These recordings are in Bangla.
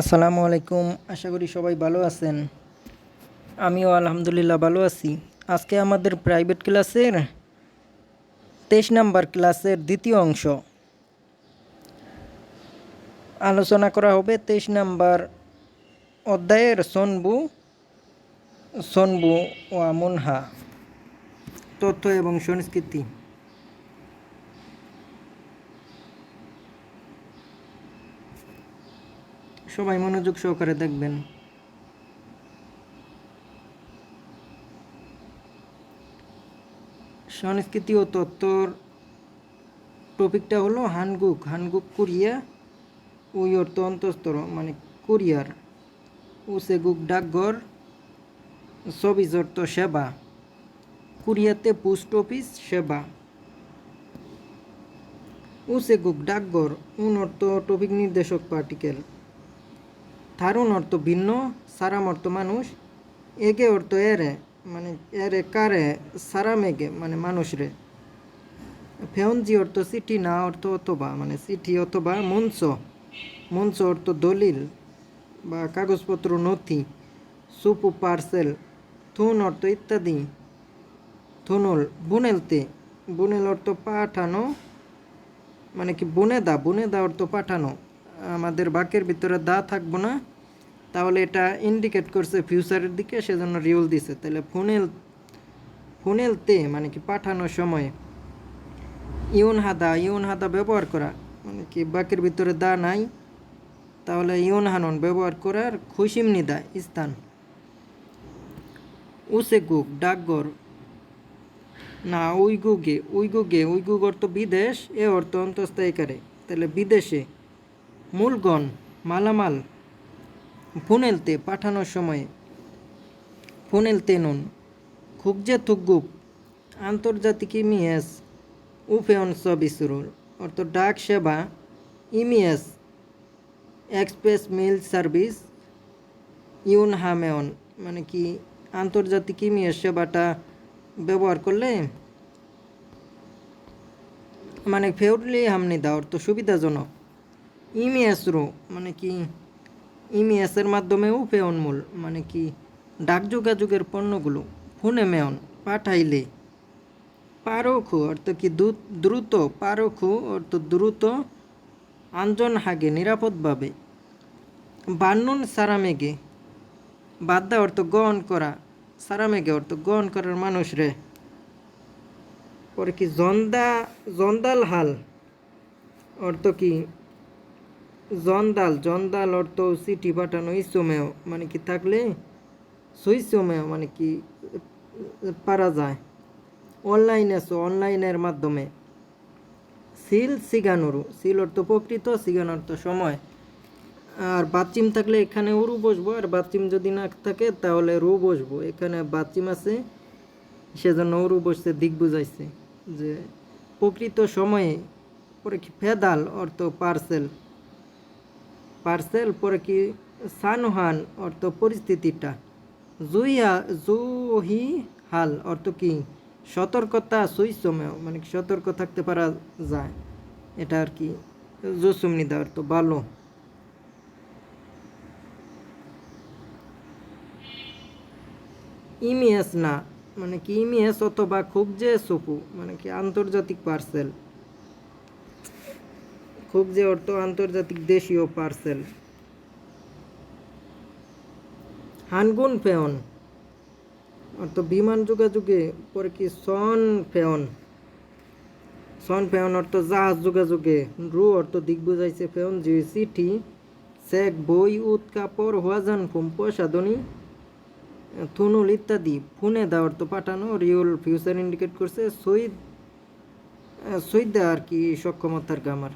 আসসালামু আলাইকুম, আশা করি সবাই ভালো আছেন। আমিও আলহামদুলিল্লাহ ভালো আছি। আজকে আমাদের প্রাইভেট ক্লাসের তেইশ নাম্বার ক্লাসের দ্বিতীয় অংশ। আলোচনা করা হবে তেইশ নাম্বার অধ্যায়ের সনবু সনবু ও মুনহা, তথ্য এবং সংস্কৃতি। সবাই মনোযোগ সহকারে দেখবেন। সংস্কৃতি ও তত্ত্বর টপিকটা হলো হানগুক। হানগুক কোরিয়া ওই অর্থ অন্তস্তর মানে কোরিয়ার। উসেগুক ডাকঘর সবিজ অর্থ সেবা। কোরিয়াতে পোস্ট অফিস, সেবা। উসেগুক ডাকঘর, উন অর্থ টপিক নির্দেশক পার্টিকেল। থারুন অর্থ ভিন্ন সারাম অর্থ মানুষ এগে অর্থ এরে মানে এরে কারে সারাম এগে মানে মানুষ রে ফেয়নজি অর্থ চিঠি না অর্থ অথবা মানে চিঠি অথবা মঞ্চ মঞ্চ অর্থ দলিল বা কাগজপত্র নথি সুপু পার্সেল থুন অর্থ ইত্যাদি থুনল বুনেলতে বুনেল অর্থ পাঠানো মানে কি বুনে দা বুনে দা অর্থ পাঠানো আমাদের বাক্যের ভিতরে দা থাকব না। তাহলে এটা ইন্ডিকেট করছে ফিউচারের দিকে, সেজন্য রিউল দিছে। তাহলে ফুনেল ফুনেলতে মানে কি পাঠানোর সময়, ইউন হাদা ইউন হাদা ব্যবহার করা মানে কি বাক্যের ভিতরে দা নাই, তাহলে ইউন হানন ব্যবহার করার খুশিম নিদা স্থান। উসেগুক ডাকঘর না, উইগুগে উইগুগে উইগুগ অর্থ বিদেশ, এ অর্থ অন্তস্থায়ীকারে তাহলে বিদেশে মূলগণ, মালামাল। ফুনেলতে পাঠানোর সময়। ফুনেলতে নুন। খুকজে থুকগুপ আন্তর্জাতিক ইমিএস। উফেয়ন সবিসরুল অর্থ ডাক সেবা, ইমিএস। Express mail service. ইউন হামেয়ন মানে কি, আন্তর্জাতিক ইমিএস সেবাটা ব্যবহার করলে? মানে ফেউরলি হামনিদা অর্থ সুবিধাজনক। ইমিএসরো মানে কি ইমিএসের মাধ্যমেও পেয়নমূল মানে কি ডাক যোগাযোগের পণ্যগুলো, ফোনে মেয়ন, পাঠাইলে। পারখু অর্থ কি দ্রুত পারখু অর্থ দ্রুত আঞ্জন হাগে, নিরাপদভাবে। বান্নুন সারামেগে বাদ্যা অর্থ গ্রহণ করা, সারামেগে অর্থ গ্রহণ করার মানুষ রে। পরে কি জন্দা, জন্দাল হাল, অর্থ কি জন্দাল জন্দাল অর্থ চিঠি পাঠানো ইসমেয় মানে কি থাকলে সুইসমেয় মানে কি, পারা যায়। অনলাইন আছে অনলাইনের মাধ্যমে। সিল সিগানুরু, সিল অর্থ প্রকৃত, সিগান অর্থ সময়। আর বাচ্চিম থাকলে এখানে উরু বসবো, আর বাচ্চিম যদি না থাকে তাহলে রু বসবো। এখানে বাচ্চিম আছে, সেজন্য উরু বসছে দিক বুঝাইছে। যে প্রকৃত সময়ে, পরে কি ফেদাল অর্থ পার্সেল। পার্সেল পরে কি সানহান অর্থ পরিস্থিতিটা? জুইয়া, জুহি হাল অর্থ কি? সতর্কতা সুইসময় মানে কি সতর্ক থাকতে পারা যায়। এটা আর কি জুসুমনিদা অর্থ ভালো ইমিএস না মানে কি ইমিএস অথবা খুব যে সুপু মানে কি আন্তর্জাতিক পার্সেল। খুব যে অর্থ আন্তর্জাতিক দেশীয় পার্সেল হানগুন ফেয়ন। অর্থ বিমান যোগাযোগে পরে কি সন ফেয়ন? সন ফেয়ন অর্থ জাহাজ যোগাযোগে। রু অর্থ দিক বুঝাইছে ফেয়ন জি চিঠি, চেক, বই উৎ কাপড়, হোয়াজান ফুম প্রসাধনী থুনুল ইত্যাদি। ফোনে দা অর্থ পাঠানো, রিউল ফিউচার ইন্ডিকেট করছে, সৈদ, সৈদা আর কি সক্ষমতার গামার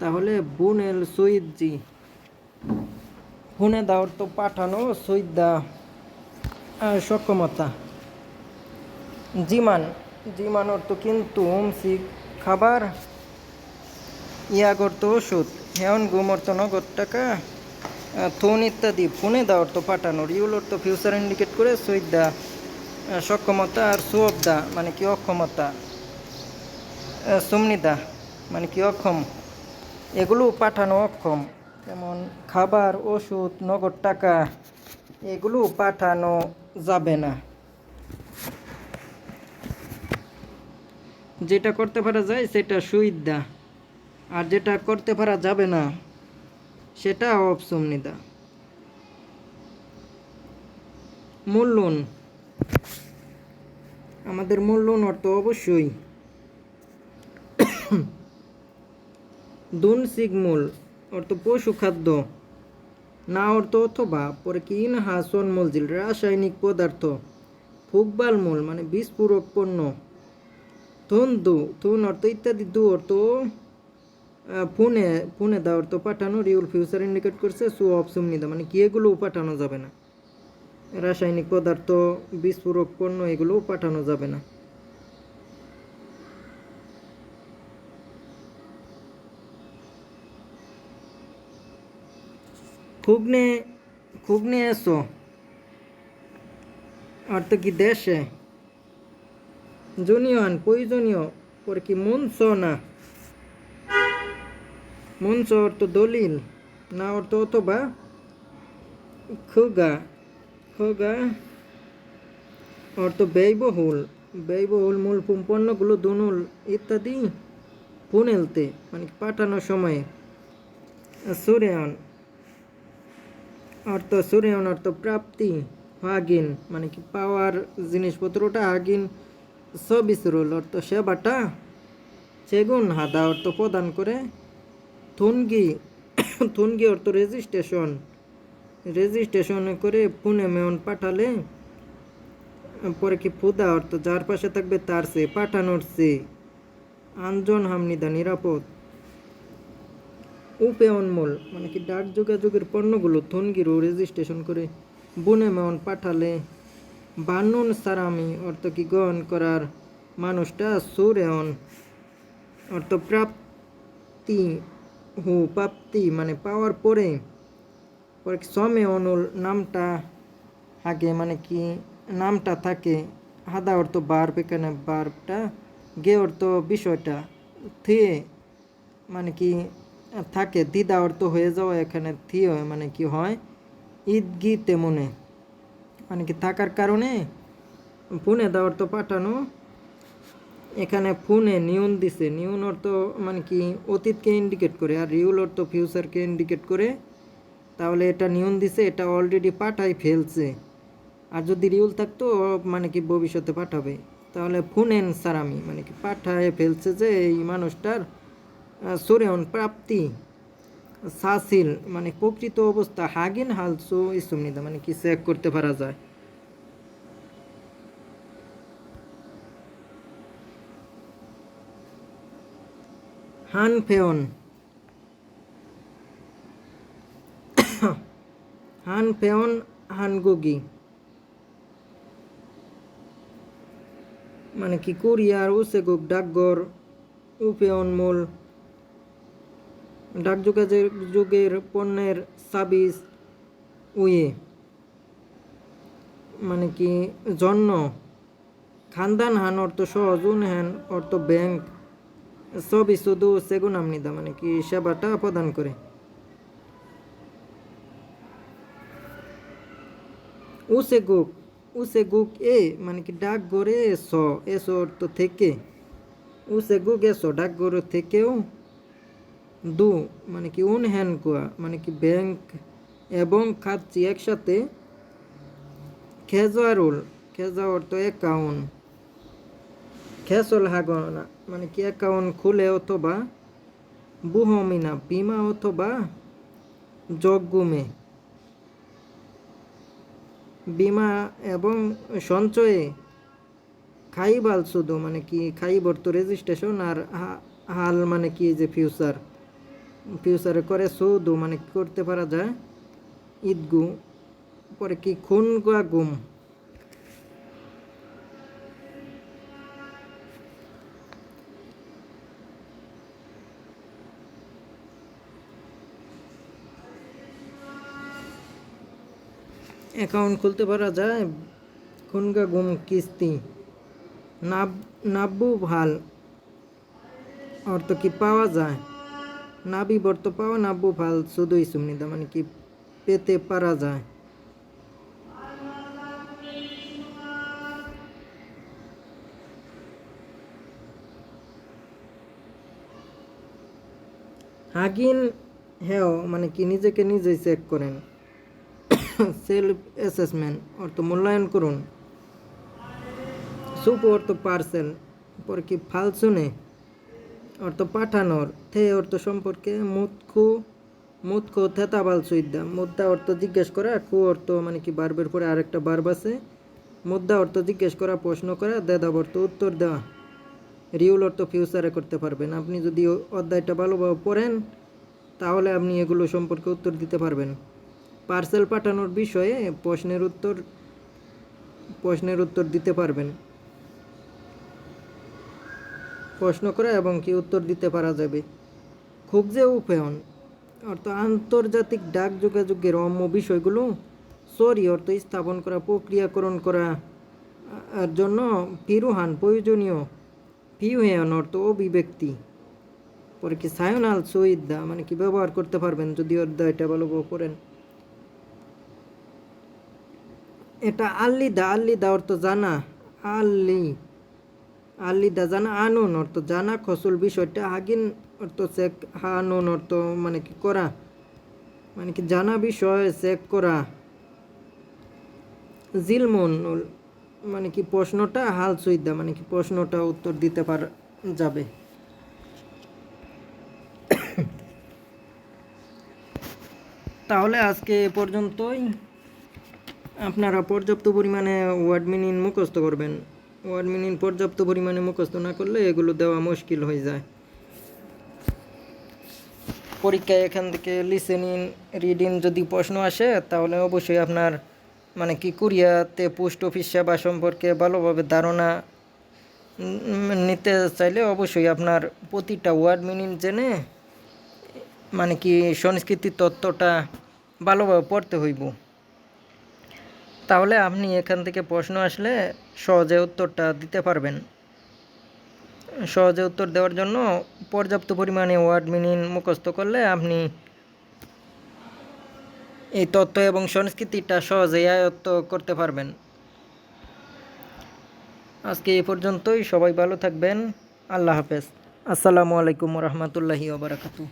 তাহলে বুনেল সৈয়দ জি। ফোনে দা অর্থ পাঠানো সৈদা সক্ষমতা। জিমান জিমান অর্থ কিন্তু হোমসি খাবার। ইয়াগ অর্থ ওষুধ। হেয়ন গুম অর্থ নগদ টাকা থোন ইত্যাদি। ফোনে দা অর্থ পাঠানো। রিউল অর্থ ফিউচার ইন্ডিকেট করে সৈদা সক্ষমতা আর সুঅবদা মানে কি অক্ষমতা? সুমনিদা মানে কি অক্ষম? এগুলো পাঠানো অক্ষম। যেমন খাবার, ওষুধ, নগদ টাকা, এগুলো পাঠানো যাবে না। যেটা করতে পারা যায় সেটা সুবিধা। আর যেটা করতে পারা যাবে না, সেটা অপসুমনিদা মূল লোন। আমাদের মূল লোন অর্থ অবশ্যই দুন সিগমূল, অর্থ পশু খাদ্য, না অর্থ অথবা, পরে কি ইন হাসন মলজিল রাসায়নিক পদার্থ, ফুকবাল মূল মানে বিস্ফোরক পণ্য থুন দু থুন অর্থ ইত্যাদি দু অর্থ ফোনে ফোনে দা অর্থ পাঠানো, রিউল ফিউচার ইন্ডিকেট করছে, সু অপসুম নিদা মানে কি এগুলোও পাঠানো যাবে না। রাসায়নিক পদার্থ বিস্ফোরক পণ্য এগুলোও পাঠানো যাবে না। খুগনে খুগনে এসো। অর্থ কি দেশে? জুনিয়ন প্রয়োজনীয় পরে কি মনস না? মনস অর্থ দলিল, না অর্থ অথবা? খুগা খুগা। অর্থ ব্যয়বহুল ব্যয়বহুল মূল পণ্য- পণ্যগুলো দুনুল ইত্যাদি পুনেলতে মানে পাঠানোর সময়ে। সুরেয়ন অর্থ সুরেয়ন, অর্থ প্রাপ্তি, হাগিন মানে কি পাওয়ার জিনিসপত্রটা হাগিন, সবিসরুল, অর্থ সেবাটা চেগুন হাদা, অর্থ প্রদান করে, থুনগি থুনগি অর্থ রেজিস্ট্রেশন রেজিস্ট্রেশন করে পুনে মেয়ন পাঠালে, পরে কি ফুদা, অর্থ যার পাশে থাকবে তার সে, পাঠানোর সে, আঞ্জন হামনিদা নিরাপদ। উপে অনমোল মানে কি ডাক যোগাযোগের পণ্যগুলো থনগিরও রেজিস্ট্রেশন করে বনে মেয়ন পাঠালে বানুন সারামি অর্থ কি গ্রহণ করার মানুষটা সুরেয়ন অর্থ প্রাপ্তি হু প্রাপ্তি মানে পাওয়ার পরে পরে সমে অনুল নামটা আগে মানে কি নামটা থাকে হাদা অর্থ বার্ব এখানে বার্বটা, গে অর্থ বিষয়টা থিয়ে মানে কি থাকে, দিদা অর্থ হয়ে যাওয়া এখানে থিয়ে মানে কি হয়? ঈদগি তেমনে। মানে কি থাকার কারণে? পুনে দা অর্থ পাঠানো। এখানে ফোনে নিউন দিছে। নিউন অর্থ মানে কি? অতীতকে ইন্ডিকেট করে। আর রিউল অর্থ ফিউচারকে ইন্ডিকেট করে। তাহলে এটা নিউন দিছে, এটা অলরেডি পাঠাই ফেলছে। আর যদি রিউল থাকতো মানে কি ভবিষ্যতে পাঠাবে। তাহলে ফোনেন সারামি মানে কি পাঠায় ফেলছে যে এই মানুষটার সুরেয়ন প্রাপ্তি, সাসিল মানে প্রকৃত অবস্থা, হাগিন হালসো ইসুমনিদা মানে কি চেক করতে পারা যায়। হান ফেয়ন হান ফেয়ন হানগুগি মানে কি কুরিয়ার উসেগুক ডাকঘর উপেয়ন মূল ডাক যোগাযোগ যুগের পণ্যের সার্ভিস উয়ে মানে কি, জন্য খানদান হান অর্থ সহজ উনহান অর্থ ব্যাংক, সবই শুধু সেগুন আমনিদা মানে কি, সেবাটা প্রদান করে। উসে গুক উসে গুক এ মানে কি, ডাক গড়ে স এস অর্থ থেকে। উসে গুক এস ডাক গড়ে থেকেও দু মানে কি উন হ্যান কোয়া মানে কি ব্যাংক এবং খাচ্ছি একসাথে খেজারুল খেজা অর্থ অ্যাকাউন্ট খেসল হাগনা মানে কি অ্যাকাউন্ট খুলে অথবা বুহমিনা, বিমা অথবা জগুমে বিমা এবং সঞ্চয়ে খাইবাল শুধু মানে কি খাইবর তো রেজিস্ট্রেশন আর হাল মানে কি যে ফিউচার ফিউচারে করে শুধু মানে কি করতে পারা যায়? ঈদগু পরে কি খুন গুয়া গুম? অ্যাকাউন্ট খুলতে পারা যায়? খুনগা গুম কিস্তি। নাব, নাব্বু ভালো অর্থ কি পাওয়া যায়? নাবি বর্ত পাওয়া নাব্বু ফাল শুধুই সুমনিদা মানে কি পেতে পারা যায়। হাগিন হেও মানে কি নিজেকে নিজেই চেক করেন। সেলফ অ্যাসেসমেন্ট অর্থ মূল্যায়ন করুন। সুপ অর্থ পার্সেল পরে কি ফালসুনে অর্থ পাঠানোর থে অর্থ সম্পর্কে মুতখু মুতখু থেতাবাল সুইদ্দা। মুদ্দা অর্থ জিজ্ঞেস করা, কু অর্থ মানে কি বারবের পরে আরেকটা বার্ব আছে। মুদ্দা অর্থ জিজ্ঞেস করা, প্রশ্ন করা দেদাব অর্থ উত্তর দেওয়া। রিউল অর্থ ফিউচারে করতে পারবেন। আপনি যদি অধ্যায়টা ভালোভাবে পড়েন, তাহলে আপনি এগুলো সম্পর্কে উত্তর দিতে পারবেন। পার্সেল পাঠানোর বিষয়ে প্রশ্নের উত্তর প্রশ্নের উত্তর দিতে পারবেন। প্রশ্ন করা এবং কি উত্তর দিতে পারা যাবে। খুব যে উপায়ন। অর্থ আন্তর্জাতিক ডাক যোগাযোগের অম্য বিষয়গুলো, সরি, অর্থ স্থাপন করা, প্রক্রিয়াকরণ করা, আর জন্য ফিরুহান প্রয়োজনীয়। ফিউহেয়ন অর্থ অভিব্যক্তি। পরে কি সায়নাল সইদা মানে কি ব্যবহার করতে পারবেন যদি অধ্যায়টা ভালোভাবে করেন এটা আল্লিদা আল্লিদা অর্থ জানা। আল্লি আল্লিদা জানা আনুন অর্থ জানা খসুল বিষয়টা হাগিন অর্থ চেক হানুন অর্থ মানে কি করা? মানে কি জানা বিষয় চেক করা। জিলমুন মানে কি প্রশ্নটা হাল সুইদা মানে কি প্রশ্নটা উত্তর দিতে পার যাবে। তাহলে আজকে এ পর্যন্তই। আপনারা পর্যাপ্ত পরিমাণে ওয়ার্ড মিনিং মুখস্থ করবেন। ওয়ার্ড মিনিং পর্যাপ্ত পরিমাণে মুখস্থ না করলে এগুলো দেওয়া মুশকিল হয়ে যায়। পরীক্ষায় এখান থেকে লিসেনিং রিডিং যদি প্রশ্ন আসে, তাহলে অবশ্যই আপনার মানে কি কুরিয়াতে পোস্ট অফিস সেবা সম্পর্কে ভালোভাবে ধারণা নিতে চাইলে অবশ্যই আপনার প্রতিটা ওয়ার্ড মিনিং জেনে মানে কি সংস্কৃতি তত্ত্বটা ভালোভাবে পড়তে হইব। তাহলে আপনি এখান থেকে প্রশ্ন আসলে সহজে উত্তরটা দিতে পারবেন। সহজে উত্তর দেওয়ার জন্য পর্যাপ্ত পরিমাণে ওয়ার্ড মিনিং মুখস্থ করলে আপনি এই তত্ত্ব এবং সংস্কৃতিটা সহজেই আয়ত্ত করতে পারবেন। আজকে এ পর্যন্তই। সবাই ভালো থাকবেন। আল্লাহ হাফেজ। আসসালামু আলাইকুম রহমতুল্লাহি ওবরাকাতু